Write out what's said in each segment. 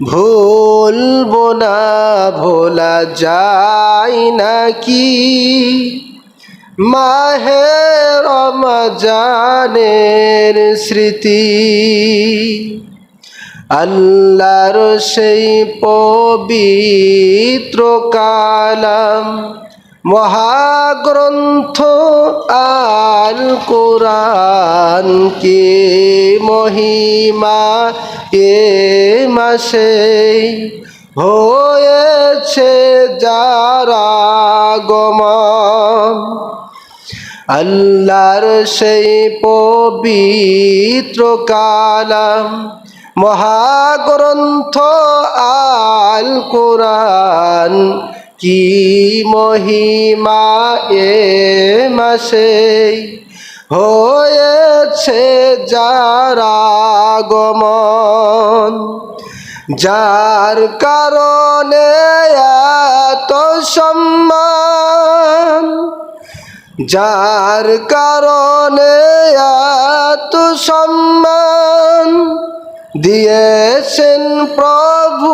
ভুলবো না, ভোলা যায় নাকি? মাহে রমজানের স্মৃতি। আল্লাহর সেই পবিত্র কালাম, মহাগ্রন্থ আল কোরআন কে মহিমা এ মাসে হয়েছে যারা গমন আল্লাহর সেই পবিত্র কালাম, মহাগ্রন্থ আল কোরআন, কি মহিমা এ মাসে? হয়েছে যারা গমন যার কারণে এত সম্মান যার কারণে এত সম্মান দিয়েছেন প্রভু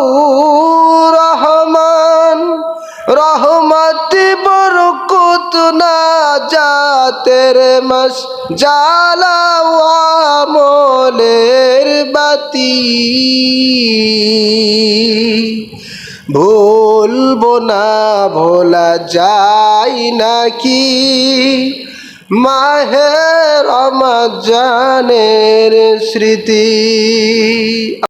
রহমতি বরকত না জাতের মস জালাওয়া মোলের বাতি। ভুলবো না, ভোলা যায় নাকি? মাহে রমজানের স্মৃতি।